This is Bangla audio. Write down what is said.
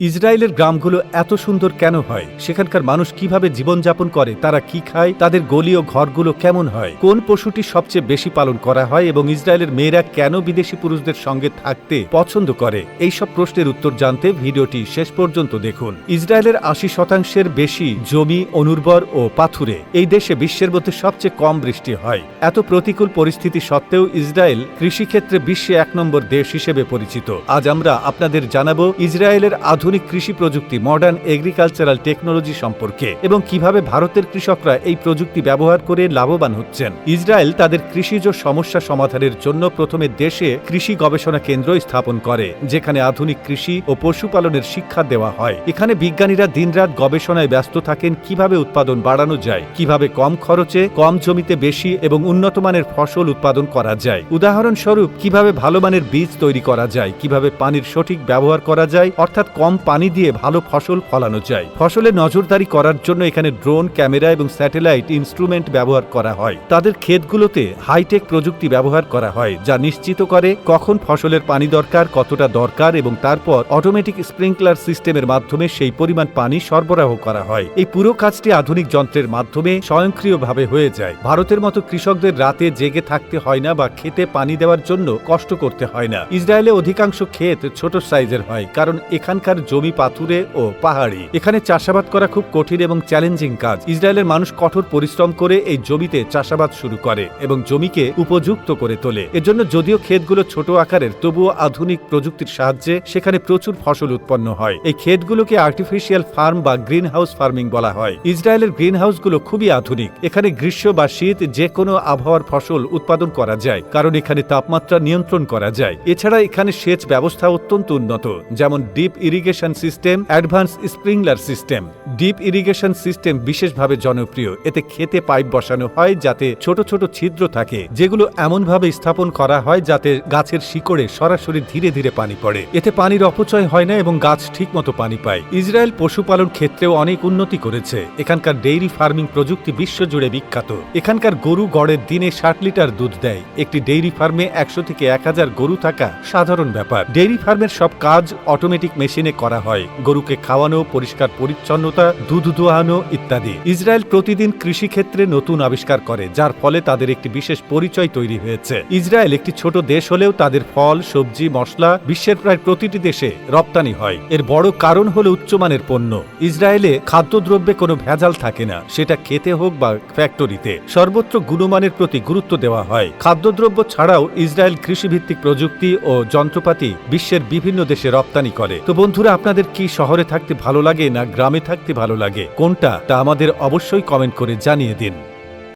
ইসরায়েলের গ্রামগুলো এত সুন্দর কেন হয়? সেখানকার মানুষ কীভাবে জীবনযাপন করে? তারা কি খায়? তাদের গলি ও ঘরগুলো কেমন হয়? কোন পশুটি সবচেয়ে বেশি পালন করা হয় এবং ইসরায়েলের মেয়েরা কেন বিদেশি পুরুষদের সঙ্গে থাকতে পছন্দ করে? এই সব প্রশ্নের উত্তর জানতে ভিডিওটি শেষ পর্যন্ত দেখুন। ইসরায়েলের আশি শতাংশের বেশি জমি, অনুর্বর ও পাথুরে এই দেশে বিশ্বের মধ্যে সবচেয়ে কম বৃষ্টি হয়। এত প্রতিকূল পরিস্থিতি সত্ত্বেও ইসরায়েল কৃষিক্ষেত্রে বিশ্বে এক নম্বর দেশ হিসেবে পরিচিত। আজ আমরা আপনাদের জানাব ইসরায়েলের আধুনিক কৃষি প্রযুক্তি মডার্ন এগ্রিকালচারাল টেকনোলজি সম্পর্কে এবং কীভাবে ভারতের কৃষকরা এই প্রযুক্তি ব্যবহার করে লাভবান হচ্ছেন। ইসরায়েল তাদের কৃষিজ সমস্যা সমাধানের জন্য প্রথমে দেশে কৃষি গবেষণা কেন্দ্র স্থাপন করে, যেখানে আধুনিক কৃষি ও পশুপালনের শিক্ষা দেওয়া হয়। এখানে বিজ্ঞানীরা দিনরাত গবেষণায় ব্যস্ত থাকেন, কীভাবে উৎপাদন বাড়ানো যায়, কীভাবে কম খরচে, কম জমিতে বেশি এবং উন্নত মানের ফসল উৎপাদন করা যায়। উদাহরণস্বরূপ, কীভাবে ভালো মানের বীজ তৈরি করা যায়, কীভাবে পানির সঠিক ব্যবহার করা যায়, অর্থাৎ কম পানি দিয়ে ভালো ফসল ফলানো যায়। ফসলে নজরদারি করার জন্য এখানে ড্রোন, ক্যামেরা এবং স্যাটেলাইট ইনস্ট্রুমেন্ট ব্যবহার করা হয়। তাদের ক্ষেতগুলোতে হাইটেক প্রযুক্তি ব্যবহার করা হয়, যা নিশ্চিত করে কখন ফসলের পানি দরকার, কতটা দরকার এবং তারপর অটোমেটিক স্প্রিংকলার সিস্টেমের মাধ্যমে সেই পরিমাণ পানি সরবরাহ করা হয়। এই পুরো কাজটি আধুনিক যন্ত্রের মাধ্যমে স্বয়ংক্রিয়ভাবে হয়ে যায়। ভারতের মতো কৃষকদের রাতে জেগে থাকতে হয় না বা খেতে পানি দেওয়ার জন্য কষ্ট করতে হয় না। ইসরায়েলে অধিকাংশ ক্ষেত ছোট সাইজের হয়, কারণ এখানকার জমি পাথুরে ও পাহাড়ি। এখানে চাষাবাদ করা খুব কঠিন এবং চ্যালেঞ্জিং কাজ। ইসরায়েলের মানুষ কঠোর পরিশ্রম করে এই জমিতে চাষাবাদ শুরু করে এবং জমিকে উপযুক্ত করে তোলে। এজন্য যদিও ক্ষেতগুলো ছোট আকারের, তবুও আধুনিক প্রযুক্তির সাহায্যে সেখানে প্রচুর ফসল উৎপন্ন হয়। এই ক্ষেতগুলোকে আর্টিফিশিয়াল ফার্ম বা গ্রিন হাউস ফার্মিং বলা হয়। ইসরায়েলের গ্রিন হাউসগুলো খুবই আধুনিক। এখানে গ্রীষ্ম বা শীত যে কোনো আবহাওয়ার ফসল উৎপাদন করা যায়, কারণ এখানে তাপমাত্রা নিয়ন্ত্রণ করা যায়। এছাড়া এখানে সেচ ব্যবস্থা অত্যন্ত উন্নত, যেমন deep irrigation system advance sprinkler system deep irrigation system বিশেষভাবে জনপ্রিয়। এতে খেতে পাইপ বসানো হয় যাতে ছোট ছোট ছিদ্র থাকে, যেগুলো এমনভাবে স্থাপন করা হয় যাতে গাছের শিকড়ে সরাসরি ধীরে ধীরে পানি পড়ে। এতে পানির অপচয় হয় না এবং গাছ ঠিকমতো পানি পায়। ইসরায়েল পশুপালন ক্ষেত্রেও অনেক উন্নতি করেছে। এখানকার ডেইরি ফার্মিং প্রযুক্তি বিশ্বজুড়ে বিখ্যাত। এখানকার গরু গড়ের দিনে ষাট লিটার দুধ দেয়। একটি ডেইরি ফার্মে একশো থেকে এক হাজার গরু থাকা সাধারণ ব্যাপার। ডেইরি ফার্মের সব কাজ অটোমেটিক মেশিনে করা হয়। গরুকে খাওয়ানো, পরিষ্কার পরিচ্ছন্নতা, দুধ দোয়ানো ইত্যাদি। ইসরায়েল প্রতিদিন কৃষিক্ষেত্রে নতুন আবিষ্কার করে, যার ফলে তাদের একটি বিশেষ পরিচয় তৈরি হয়েছে। ইসরায়েল একটি ছোট দেশ হলেও তাদের ফল, সবজি, মশলা বিশ্বের প্রায় প্রতিটি দেশে রপ্তানি হয়। এর বড় কারণ হলো উচ্চমানের পণ্য। ইসরায়েলে খাদ্যদ্রব্যে কোনো ভেজাল থাকে না। সেটা খেতে হোক বা ফ্যাক্টরিতে। সর্বত্র গুণমানের প্রতি গুরুত্ব দেওয়া হয়। খাদ্যদ্রব্য ছাড়াও ইসরায়েল কৃষিভিত্তিক প্রযুক্তি ও যন্ত্রপাতি বিশ্বের বিভিন্ন দেশে রপ্তানি করে। তো বন্ধুরা আপনাদের কি শহরে থাকতে ভালো লাগে না গ্রামে থাকতে ভালো লাগে? কোনটা? তা আমাদের অবশ্যই কমেন্ট করে জানিয়ে দিন।